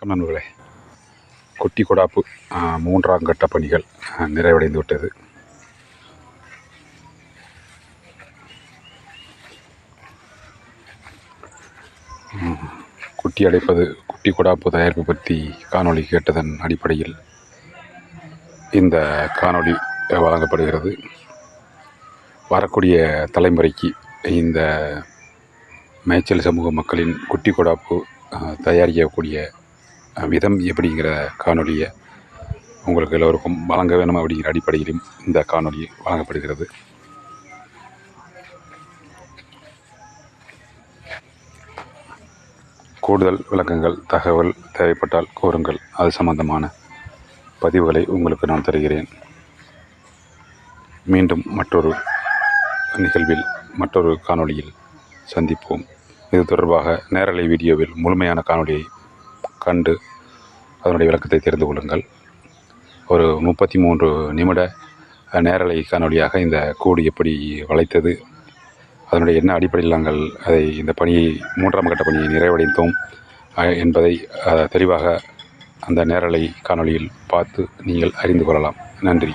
வணக்கம் நண்பர்களே. கொட்டி கொடாப்பு மூன்றாம் கட்ட பணிகள் நிறைவடைந்து விட்டது குட்டி அடைப்பது குட்டி கொடாப்பு தயாரிப்பு பற்றி காணொளி கேட்டதன் அடிப்படையில் இந்த காணொளி வழங்கப்படுகிறது. வரக்கூடிய தலைமுறைக்கு இந்த மேய்ச்சல் சமூக மக்களின் குட்டி கொடாப்பு தயாரிக்கக்கூடிய விதம் எப்படிங்கிற காணொலியை உங்களுக்கு எல்லோருக்கும் வழங்க வேணும் அப்படிங்கிற அடிப்படையிலும் இந்த காணொளி வழங்கப்படுகிறது. கூடுதல் விளக்கங்கள் தகவல் தேவைப்பட்டால் கோருங்கள். அது சம்பந்தமான பதிவுகளை உங்களுக்கு நான் தருகிறேன். மீண்டும் மற்றொரு நிகழ்வில் மற்றொரு காணொளியில் சந்திப்போம். இது தொடர்பாக நேரலை வீடியோவில் முழுமையான காணொளியை கண்டு அதனுடைய விளக்கத்தை தெரிந்து கொள்ளுங்கள். ஒரு முப்பத்தி மூன்று நிமிட நேரலை காணொளியாக இந்த கூடு எப்படி வளைத்தது அதனுடைய என்ன அடிப்படையில் நாங்கள் அதை இந்த பணியை மூன்றாம் கட்ட பணியை நிறைவடைந்தோம் என்பதை தெளிவாக அந்த நேரலை காணொளியில் பார்த்து நீங்கள் அறிந்து கொள்ளலாம். நன்றி.